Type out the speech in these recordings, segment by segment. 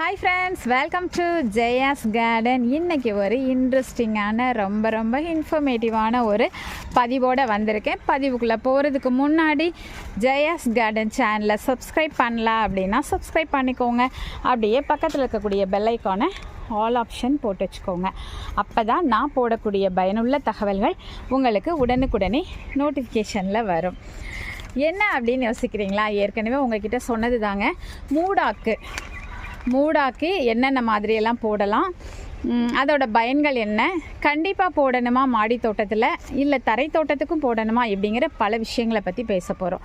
Hi friends welcome to Jaya's garden இன்றைக்கி ஒரு இன்ட்ரெஸ்டிங்கான ரொம்ப ரொம்ப இன்ஃபர்மேட்டிவான ஒரு பதிவோடு வந்திருக்கேன். பதிவுக்குள்ளே போகிறதுக்கு முன்னாடி ஜெயாஸ் கார்டன் சேனலை சப்ஸ்கிரைப் பண்ணலாம் அப்படின்னா சப்ஸ்கிரைப் பண்ணிக்கோங்க. அப்படியே பக்கத்தில் இருக்கக்கூடிய பெல் ஆல் ஆப்ஷன் போட்டு வச்சுக்கோங்க. அப்போ தான் நான் போடக்கூடிய பயனுள்ள தகவல்கள் உங்களுக்கு உடனுக்குடனே நோட்டிஃபிகேஷனில் வரும். என்ன அப்படின்னு யோசிக்கிறீங்களா? ஏற்கனவே உங்ககிட்ட சொன்னது தாங்க மூடாக்கு. மூடாக்கு என்னென்ன மாதிரியெல்லாம் போடலாம்? அதோட பயன்கள் என்ன? கண்டிப்பாக போடணுமா மாடி தோட்டத்தில்? இல்லை தரை தோட்டத்துக்கும் போடணுமா? இப்படிங்கிற பல விஷயங்களை பற்றி பேச போகிறோம்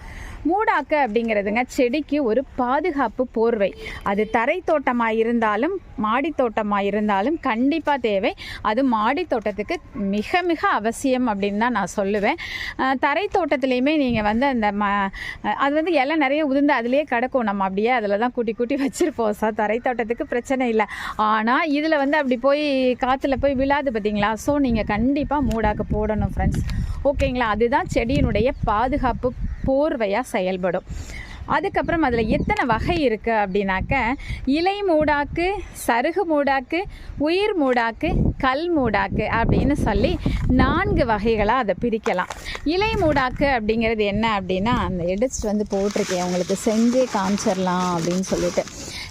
மூடாக்கு அப்படிங்கிறதுங்க செடிக்கு ஒரு பாதுகாப்பு போர்வை. அது தரை தோட்டமாக இருந்தாலும் மாடி தோட்டமாக இருந்தாலும் கண்டிப்பாக தேவை. அது மாடி தோட்டத்துக்கு மிக மிக அவசியம் அப்படின்னு தான் நான் சொல்லுவேன். தரை தோட்டத்துலேயுமே நீங்கள் வந்து அந்த ம அது வந்து இலை நிறைய உதிர்ந்து அதுலேயே கிடக்கும். நம்ம அப்படியே அதில் தான் கூட்டி கூட்டி வச்சுருப்போம். சார் தரை தோட்டத்துக்கு பிரச்சனை இல்லை. ஆனால் இதில் வந்து அப்படி போய் காற்றுல போய் விழாது பார்த்தீங்களா ஸோ நீங்கள் கண்டிப்பாக மூடாக்கு போடணும் ஃப்ரெண்ட்ஸ் ஓகேங்களா? அதுதான் செடியினுடைய பாதுகாப்பு போர்வையாக செயல்படும். அதுக்கப்புறம் அதில் எத்தனை வகை இருக்குது அப்படின்னாக்க இலை மூடாக்கு சருகு மூடாக்கு உயிர் மூடாக்கு கல் மூடாக்கு அப்படின்னு சொல்லி நான்கு வகைகளாக அதை பிரிக்கலாம். இலை மூடாக்கு அப்படிங்கிறது என்ன அப்படின்னா அந்த எடுத்துட்டு வந்து போட்டிருக்கேன் உங்களுக்கு செஞ்சே காமிச்சிடலாம் அப்படின்னு சொல்லிட்டு.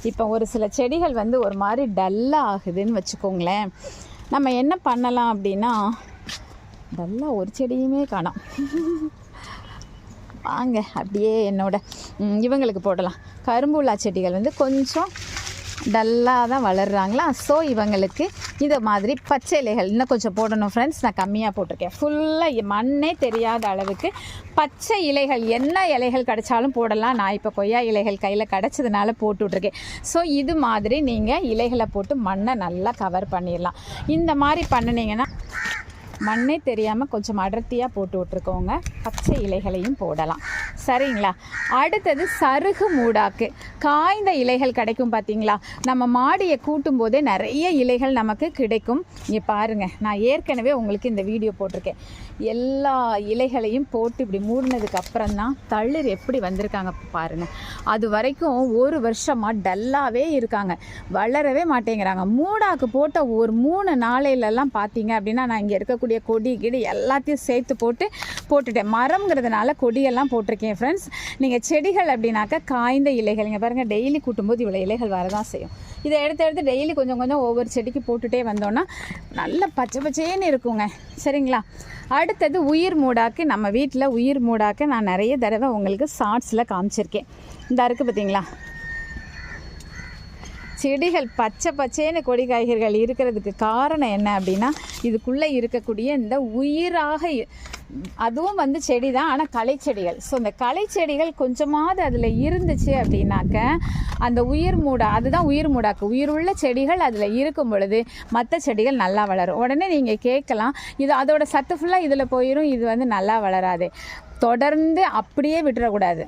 இப்போ ஒரு சில செடிகள் வந்து ஒரு மாதிரி டல்லாக ஆகுதுன்னு வச்சுக்கோங்களேன். நம்ம என்ன பண்ணலாம் அப்படின்னா டல்லாக ஒரு செடியுமே காணோம். வாங்க அப்படியே என்னோட இவங்களுக்கு போடலாம். கரும்புள்ளா செடிகள் வந்து கொஞ்சம் டல்லாக தான் வளர்கிறாங்களா ஸோ இவங்களுக்கு இந்த மாதிரி பச்சை இலைகள் இன்னும் கொஞ்சம் போடணும் ஃப்ரெண்ட்ஸ் நான் கம்மியாக போட்டிருக்கேன். ஃபுல்லாக மண்ணே தெரியாத அளவுக்கு பச்சை இலைகள் என்ன இலைகள் கிடைச்சாலும் போடலாம். நான் இப்போ கொய்யா இலைகள் கையில் கிடச்சதுனால போட்டு விட்ருக்கேன் ஸோ இது மாதிரி நீங்கள் இலைகளை போட்டு மண்ணை நல்லா கவர் பண்ணிடலாம். இந்த மாதிரி பண்ணினீங்கன்னா மண்ணே தெரியாமல் கொஞ்சம் அடர்த்தியாக போட்டு விட்ருக்கோங்க பச்சை இலைகளையும் போடலாம். சரிங்களா? அடுத்தது சருகு மூடாக்கு. காய்ந்த இலைகள் கிடைக்கும் பார்த்தீங்களா நம்ம மாடியை கூட்டும் போதே நிறைய இலைகள் நமக்கு கிடைக்கும். இங்கே பாருங்கள் நான் ஏற்கனவே உங்களுக்கு இந்த வீடியோ போட்டிருக்கேன். எல்லா இலைகளையும் போட்டு இப்படி மூடினதுக்கு அப்புறம் தான் தளிர் எப்படி வந்திருக்காங்க பாருங்கள் அது வரைக்கும் ஒரு வருஷமாக டல்லாகவே இருக்காங்க. வளரவே மாட்டேங்கிறாங்க. மூடாக்கு போட்ட ஒரு மூணு நாளையிலலாம் பார்த்தீங்க அப்படின்னா நான் இங்கே இருக்கக்கூடிய கொடி கிடி எல்லாத்தையும் சேர்த்து போட்டு போட்டுட்டேன். மரம்ங்கிறதுனால கொடியெல்லாம் போட்டிருக்கேன் ஃப்ரெண்ட்ஸ் நீங்கள் செடிகள் அப்படின்னாக்கா காய்ந்த இலைகள். இங்கே பாருங்கள் டெய்லி கூட்டும்போது இவ்வளோ இலைகள் வரதான் செய்யும். இதை எடுத்து எடுத்து டெய்லி கொஞ்சம் கொஞ்சம் ஒவ்வொரு செடிக்கு போட்டுகிட்டே வந்தோன்னா நல்ல பச்சை பச்சேன்னு இருக்குங்க. சரிங்களா? அடுத்தது உயிர் மூடாக்கு. நம்ம வீட்டில் உயிர் மூடாக்கு நான் நிறைய தடவை உங்களுக்கு ஷார்ட்ஸில் காமிச்சிருக்கேன். இந்த இருக்குது பார்த்தீங்களா? செடிகள் பச்சை பச்சைன்னு கொடி காய்கறிகள் இருக்கிறதுக்கு காரணம் என்ன அப்படின்னா இதுக்குள்ளே இருக்கக்கூடிய இந்த உயிராக அதுவும் வந்து செடி தான் ஆனால் களைச்செடிகள். ஸோ இந்த களைச்செடிகள் கொஞ்சமாவது அதில் இருந்துச்சு அப்படின்னாக்க அந்த உயிர் மூடா அதுதான் உயிர் மூடாக்கு. உயிர் உள்ள செடிகள் அதில் இருக்கும் பொழுது மற்ற செடிகள் நல்லா வளரும். உடனே நீங்கள் கேட்கலாம் இது அதோட சத்து ஃபுல்லாக இதில் போயிடும் இது வந்து நல்லா வளராது. தொடர்ந்து அப்படியே விட்டுறக்கூடாது.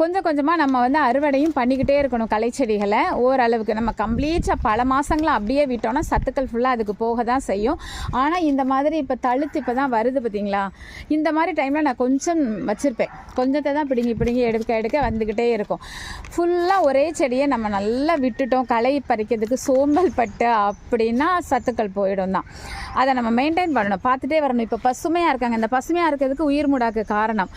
கொஞ்சம் கொஞ்சமாக நம்ம வந்து அறுவடையும் பண்ணிக்கிட்டே இருக்கணும் கலைச்செடிகளை. ஓரளவுக்கு நம்ம கம்ப்ளீட்டாக பல மாதங்களை அப்படியே விட்டோம்னா சத்துக்கள் ஃபுல்லாக அதுக்கு போக தான் செய்யும். ஆனால் இந்த மாதிரி இப்போ தழுத்து இப்போ தான் வருது பார்த்தீங்களா இந்த மாதிரி டைமில் நான் கொஞ்சம் வச்சுருப்பேன். கொஞ்சத்தை தான் பிடுங்கி பிடுங்கி எடுக்க எடுக்க வந்துக்கிட்டே இருக்கும். ஃபுல்லாக ஒரே செடியை நம்ம நல்லா விட்டுட்டோம். களை பறிக்கிறதுக்கு சோம்பல் பட்டு அப்படின்னா சத்துக்கள் போயிடும் தான். அதை நம்ம மெயின்டைன் பண்ணணும். பார்த்துட்டே வரணும். இப்போ பசுமையாக இருக்காங்க. இந்த பசுமையாக இருக்கிறதுக்கு உயிர் மூடாக்கு காரணம்.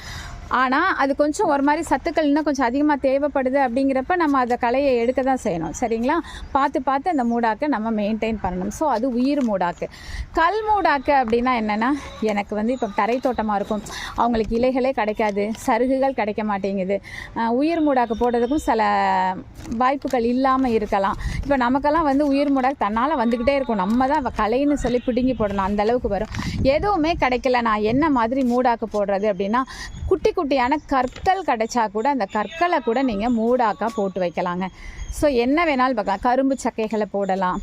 ஆனால் அது கொஞ்சம் ஒரு மாதிரி சத்துக்கள் இன்னும் கொஞ்சம் அதிகமாக தேவைப்படுது அப்படிங்கிறப்ப நம்ம அதை கலையை எடுக்க தான் செய்யணும். சரிங்களா? பார்த்து பார்த்து அந்த மூடாக்கை நம்ம மெயின்டைன் பண்ணணும். ஸோ அது உயிர் மூடாக்கு. கல் மூடாக்கு அப்படின்னா என்னென்னா எனக்கு வந்து இப்போ தரை தோட்டமாக இருக்கும். அவங்களுக்கு இலைகளே கிடைக்காது. சருகுகள் கிடைக்க மாட்டேங்குது. உயிர் மூடாக்கு போடுறதுக்கும் சில வாய்ப்புகள் இல்லாமல் இருக்கலாம். இப்போ நமக்கெல்லாம் வந்து உயிர் மூடாக்கு தன்னால் வந்துக்கிட்டே இருக்கும். நம்ம தான் கலைன்னு சொல்லி பிடுங்கி போடணும். அந்த அளவுக்கு வரும். எதுவுமே கிடைக்கல. நான் என்ன மாதிரி மூடாக்கு போடுறது அப்படின்னா குட்டி குட்டியான கற்கள் கிடைச்சா கூட அந்த கற்களை கூட நீங்கள் மூடாக்கா போட்டு வைக்கலாங்க. ஸோ என்ன வேணாலும் பார்க்கலாம். கரும்பு சக்கைகளை போடலாம்.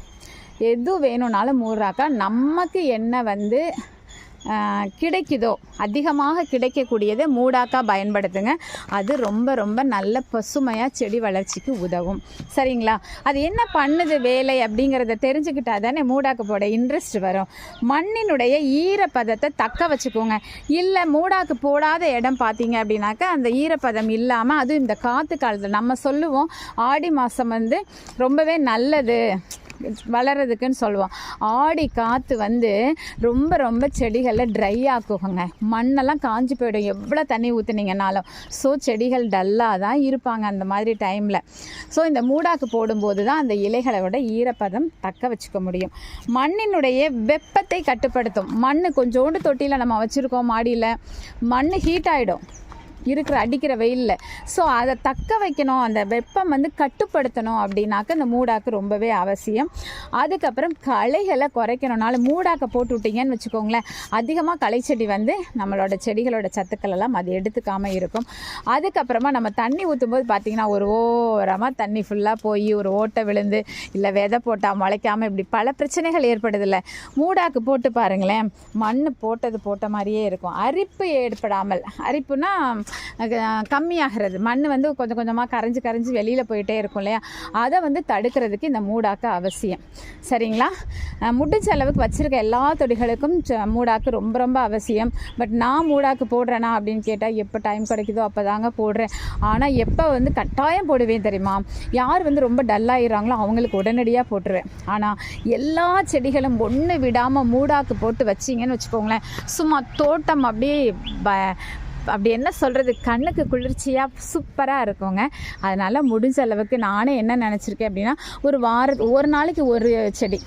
எது வேணும்னாலும் மூடாக்கா நமக்கு என்ன வந்து கிடைக்குதோ அதிகமாக கிடைக்கக்கூடியதை மூடாக்கா பயன்படுத்துங்க. அது ரொம்ப ரொம்ப நல்ல பசுமையாக செடி வளர்ச்சிக்கு உதவும். சரிங்களா? அது என்ன பண்ணுது வேலை அப்படிங்கிறத தெரிஞ்சுக்கிட்டா தானே மூடாக்கு போட இன்ட்ரெஸ்ட் வரும். மண்ணினுடைய ஈரப்பதத்தை தக்க வச்சுக்கோங்க. இல்லை மூடாக்கு போடாத இடம் பார்த்தீங்க அப்படின்னாக்கா அந்த ஈரப்பதம் இல்லாமல் அதுவும் இந்த காற்று காலத்தில் நம்ம சொல்லுவோம் ஆடி மாதம் வந்து ரொம்பவே நல்லது. வளர்கிறதுக்குன்னு சொல்லுவோம். ஆடி காற்று வந்து ரொம்ப ரொம்ப செடிகளை ட்ரை ஆக்குங்க. மண்ணெல்லாம் காஞ்சி போயிடும். எவ்வளோ தண்ணி ஊற்றுனீங்கனாலும் ஸோ செடிகள் டல்லாக தான் இருப்பாங்க அந்த மாதிரி டைமில் ஸோ இந்த மூடாக்கு போடும்போது தான் அந்த இலைகளோட ஈரப்பதம் தக்க வச்சுக்க முடியும். மண்ணினுடைய வெப்பத்தை கட்டுப்படுத்தும். மண் கொஞ்சோண்டு தொட்டியில் நம்ம வச்சுருக்கோம் மாடியில். மண் ஹீட் ஆகிடும் இருக்கிற அடிக்கிற வெயிலில். ஸோ அதை தக்க வைக்கணும். அந்த வெப்பம் வந்து கட்டுப்படுத்தணும் அப்படின்னாக்க இந்த மூடாக்கு ரொம்பவே அவசியம். அதுக்கப்புறம் களைகளை குறைக்கணும்னால மூடாக்க போட்டு விட்டீங்கன்னு வச்சுக்கோங்களேன். அதிகமாக களைச்செடி வந்து நம்மளோட செடிகளோட சத்துக்கள் எல்லாம் அது எடுத்துக்காமல் இருக்கும். அதுக்கப்புறமா நம்ம தண்ணி ஊற்றும்போது பார்த்திங்கன்னா ஒரு ஓரமாக தண்ணி ஃபுல்லாக போய் ஒரு ஓட்டை விழுந்து இல்லை விதை போட்டால் முளைக்காமல் இப்படி பல பிரச்சனைகள் ஏற்படுதில்ல. மூடாக்கு போட்டு பாருங்களேன். மண் போட்டது போட்ட மாதிரியே இருக்கும். அரிப்பு ஏற்படாமல். அரிப்புனா கம்மியாகிறது. மண் வந்து கொஞ்சம் கொஞ்சமாக கரைஞ்சி கரைஞ்சி வெளியில் போயிட்டே இருக்கும் இல்லையா? அதை வந்து தடுக்கிறதுக்கு இந்த மூடாக்கு அவசியம். சரிங்களா? முடிஞ்ச அளவுக்கு வச்சுருக்க எல்லா தொடிகளுக்கும் மூடாக்கு ரொம்ப ரொம்ப அவசியம். பட் நான் மூடாக்கு போடுறேனா அப்படின்னு கேட்டால் எப்போ டைம் கிடைக்குதோ அப்போ தாங்க போடுறேன். ஆனால் எப்போ வந்து கட்டாயம் போடுவேன் தெரியுமா? யார் வந்து ரொம்ப டல்லாகிறாங்களோ அவங்களுக்கு உடனடியாக போட்டுருவேன். ஆனால் எல்லா செடிகளும் ஒன்று விடாமல் மூடாக்கு போட்டு வச்சிங்கன்னு வச்சுக்கோங்களேன். சும்மா தோட்டம் அப்படியே ப அப்படி என்ன சொல்கிறது கண்ணுக்கு குளிர்ச்சியாக சூப்பராக இருக்குங்க. அதனால் முடிஞ்ச அளவுக்கு நானே என்ன நினச்சிருக்கேன் அப்படின்னா ஒரு வார ஒரு நாளைக்கு ஒரு செடி.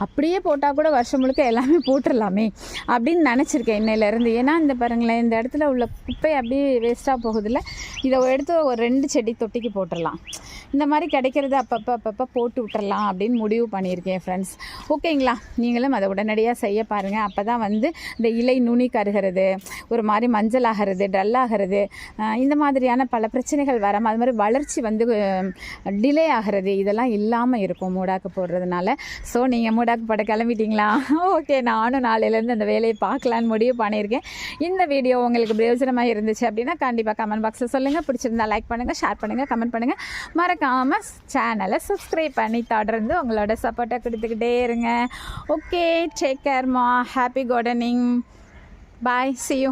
அப்படியே போட்டால் கூட வருஷம் முழுக்க எல்லாமே போட்டுடலாமே அப்படின்னு நினச்சிருக்கேன் இன்னையிலேருந்து ஏன்னா இந்த பாருங்களேன் இந்த இடத்துல உள்ள குப்பை அப்படியே வேஸ்ட்டாக போகுதில்ல இதை எடுத்து ஒரு ரெண்டு செடி தொட்டிக்கு போட்டுடலாம் இந்த மாதிரி கிடைக்கிறது அப்பப்போ அப்பப்போ போட்டு விட்டுறலாம் அப்படின்னு முடிவு பண்ணியிருக்கேன் ஃப்ரெண்ட்ஸ் ஓகேங்களா? நீங்களும் அதை உடனடியாக செய்ய பாருங்கள் அப்போ தான் வந்து இந்த இலை நுனி கருகிறது ஒரு மாதிரி மஞ்சள் ஆகிறது டல் ஆகிறது இந்த மாதிரியான பல பிரச்சனைகள் வராமல் அது மாதிரி வளர்ச்சி வந்து டிலே ஆகிறது இதெல்லாம் இல்லாமல் இருக்கும் மூடாக்கு போடுறதுனால. ஸோ நீங்கள் லடாக் போட கிளம்பிட்டீங்களா? ஓகே நானும் நாளையிலேருந்து அந்த வேலையை பார்க்கலான்னு முடிவு பண்ணியிருக்கேன். இந்த வீடியோ உங்களுக்கு பிரயோஜனமாக இருந்துச்சு அப்படின்னா கண்டிப்பாக கமெண்ட் பாக்ஸில் சொல்லுங்கள் பிடிச்சிருந்தா லைக் பண்ணுங்கள் ஷேர் பண்ணுங்கள் கமெண்ட் பண்ணுங்கள் மறக்காமல் சேனலை சப்ஸ்கிரைப் பண்ணி தொடர்ந்து உங்களோட சப்போர்ட்டை கொடுத்துக்கிட்டே இருங்க. Okay take கேர்மா happy gardening bye see you